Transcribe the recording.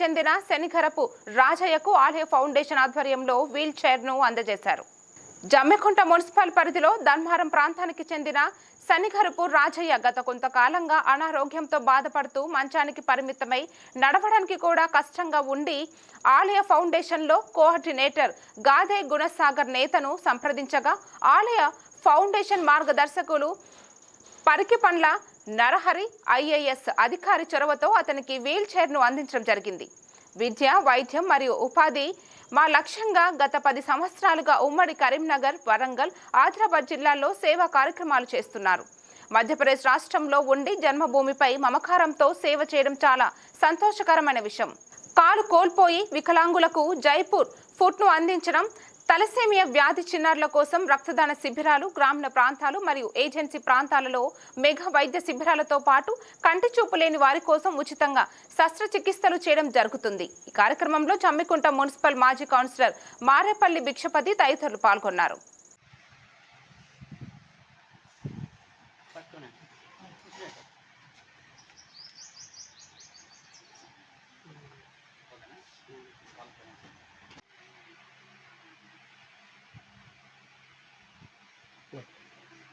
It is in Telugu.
చెందిన శనిఖరపు రాజయ్యకు ఆలయ ఫౌండేషన్ ఆధ్వర్యంలో వీల్ చైర్ను అందజేశారు. జమ్మికుంట మున్సిపల్ పరిధిలో ధర్మారం ప్రాంతానికి చెందిన శనిఖరపు రాజయ్య గత కొంతకాలంగా అనారోగ్యంతో బాధపడుతూ మంచానికి పరిమితమై నడవడానికి కూడా కష్టంగా ఉండి ఆలయ ఫౌండేషన్లో కోఆర్డినేటర్ గాదే గుణసాగర్ నేతను సంప్రదించగా ఆలయ ఫౌండేషన్ మార్గదర్శకులు పరికి పండ్ల నరహరి ఐఏఎస్ అధికారి చొరవతో అతనికి వీల్ చైర్ను అందించడం జరిగింది. విద్య వైద్యం మరియు ఉపాధి మా లక్ష్యంగా గత పది సంవత్సరాలుగా ఉమ్మడి కరీంనగర్ వరంగల్ ఆదిలాబాద్ జిల్లాల్లో సేవా కార్యక్రమాలు చేస్తున్నారు. మధ్యప్రదేశ్ రాష్ట్రంలో ఉండి జన్మభూమిపై మమకారంతో సేవ చేయడం చాలా సంతోషకరమైన విషయం. కాలు కోల్పోయి వికలాంగులకు జైపూర్ ఫుడ్ను అందించడం తలసేమియా వ్యాధి చిన్నారుల కోసం రక్తదాన శిబిరాలు గ్రామీణ ప్రాంతాలు మరియు ఏజెన్సీ ప్రాంతాలలో మెగా వైద్య శిబిరాలతో పాటు కంటి చూపు లేని వారి కోసం ఉచితంగా శస్త్రచికిత్సలు చేయడం జరుగుతుంది. ఈ కార్యక్రమంలో చమ్మికుంట మున్సిపల్ మాజీ కౌన్సిలర్ మారేపల్లి భిక్షపతి తదితరులు పాల్గొన్నారు.